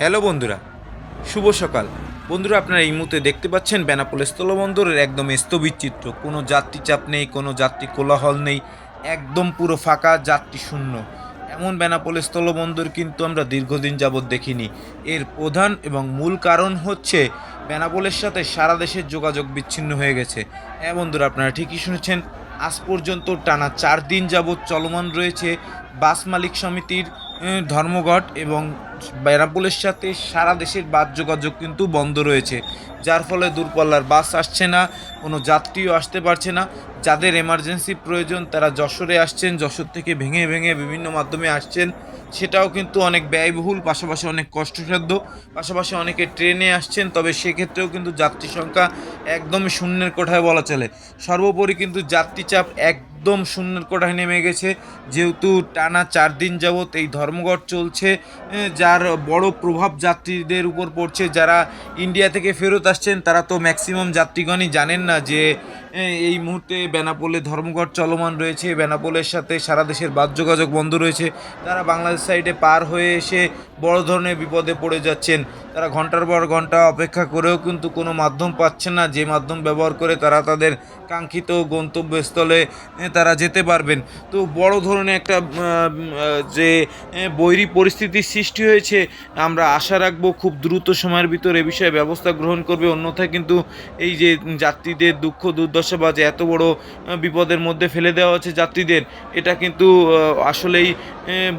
Hello বন্ধুরা, শুভ সকাল। বন্ধুরা, আপনারা এই মুহূর্তে দেখতে পাচ্ছেন বেনাপোল স্থলবন্দরের একদম স্থবির চিত্র। কোনো যাত্রী চাপ নেই, কোনো যাত্রী কোলাহল নেই, একদম পুরো ফাঁকা, যাত্রী শূন্য। এমন বেনাপোল স্থলবন্দর কিন্তু আমরা দীর্ঘদিন যাবৎ দেখিনি। এর প্রধান এবং মূল কারণ হচ্ছে বেনাপোলের সাথে সারা দেশের যোগাযোগ বিচ্ছিন্ন হয়ে গেছে। হ্যাঁ বন্ধুরা, আপনারা ঠিকই শুনেছেন, আজ পর্যন্ত টানা চার দিন যাবৎ চলমান রয়েছে বাস মালিক সমিতির ধর্মঘট এবং বেনাপোলের সাথে সারা দেশের বাস যোগাযোগ কিন্তু বন্ধ রয়েছে যার ফলে দূরপাল্লার বাস আসছে না কোনো যাত্রীও আসতে পারছে না। যাদের এমার্জেন্সি প্রয়োজন তারা যশোরে আসছেন যশোর থেকে ভেঙে ভেঙে বিভিন্ন মাধ্যমে আসছেন। সেটাও কিন্তু অনেক ব্যয়বহুল পাশাপাশি অনেক কষ্টসাধ্য। পাশাপাশি অনেকে ট্রেনে আসছেন তবে সেক্ষেত্রেও কিন্তু যাত্রী সংখ্যা একদম শূন্যের কোঠায় বলা চলে। সর্বোপরি কিন্তু যাত্রী চাপ একদম শূন্যের কোঠায় নেমে গেছে। যেহেতু টানা চার দিন যাবৎ এই ধর্মঘট চলছে এ, যার বড় প্রভাব যাত্রীদের উপর পড়ছে। যারা ইন্ডিয়া থেকে ফেরত আসছেন, তারা তো ম্যাক্সিমাম যাত্রীগণই জানেন না যে এই মুহূর্তে বেনাপোলে ধর্মঘট চলমান রয়েছে। বেনাপোলের সাথে সারা দেশের বাস যোগাযোগ বন্ধ রয়েছে। তারা বাংলাদেশ সাইডে পার হয়ে এসে বড় ধরনের বিপদে পড়ে যাচ্ছেন। তারা ঘণ্টার পর ঘণ্টা অপেক্ষা করেও কিন্তু কোনো মাধ্যম পাচ্ছেন না। যে মাধ্যম ব্যবহার করে তারা তাদের কাঙ্ক্ষিত গন্তব্যস্থলে তারা যেতে পারবেন। তো বড় ধরনের একটা যে বৈরী পরিস্থিতির সৃষ্টি হয়েছে, আমরা আশা রাখব খুব দ্রুত সময়ের ভিতর এ বিষয়ে ব্যবস্থা গ্রহণ করবে। অন্যথায় কিন্তু এই যে যাত্রীদের দুঃখ দুর্দশা যে এত বড় বিপদের মধ্যে ফেলে দেওয়া হচ্ছে যাত্রীদের এটা কিন্তু আসলেই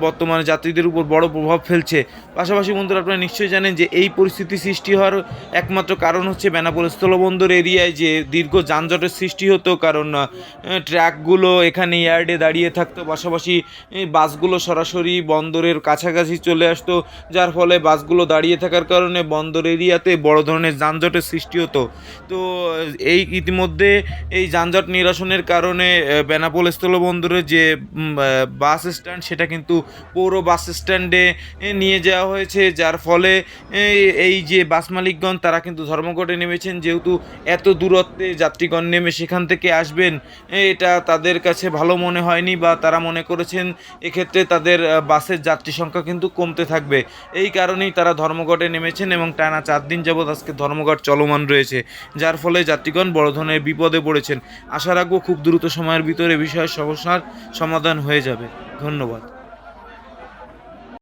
বর্তমানে যাত্রীদের উপর বড় প্রভাব ফেলছে। পাশাপাশি বন্ধুরা আপনারা নিশ্চয়ই জানেন যে এই পরিস্থিতি সৃষ্টি হওয়ার একমাত্র কারণ হচ্ছে বেনাপোল স্থলবন্দর এরিয়ায় যে দীর্ঘ যানজটের সৃষ্টি হতো কারণ আহ, ট্রাকগুলো এখানে ইয়ার্ডে দাঁড়িয়ে থাকতো পাশাপাশি বাসগুলো সরাসরি বন্দরের কাছাকাছি চলে আসতো যার ফলে বাসগুলো দাঁড়িয়ে থাকার কারণে বন্দর এরিয়াতে বড় ধরনের যানজটের সৃষ্টি হতো। তো এই ইতিমধ্যে এই যানজট নিরসনের কারণে বেনাপোল স্থলবন্দরের যে বাস স্ট্যান্ড, সেটা কিন্তু পৌর বাস স্ট্যান্ডে নিয়ে যাওয়া হয়েছে। যার ফলে এই- যে বাস মালিকগণ, তারা কিন্তু ধর্মঘটে নেমেছেন। যেহেতু এত দূরত্বে যাত্রীগণ নেমে সেখান থেকে আসবেন এটা তাদের কাছে ভালো মনে হয়নি বা তারা মনে করেছেন, এক্ষেত্রে তাদের বাসের যাত্রী সংখ্যা কিন্তু কমতে থাকবে। এই কারণেই তারা ধর্মঘটে নেমেছেন এবং টানা চার দিন যাবৎ আজকে ধর্মঘট চলমান রয়েছে। যার ফলে যাত্রীগণ বড় ধরনের বিপদে পড়েছেন। আশা রাখব খুব দ্রুত সময়ের ভিতরে বিষয়ের সমস্যার সমাধান হয়ে যাবে। ধন্যবাদ।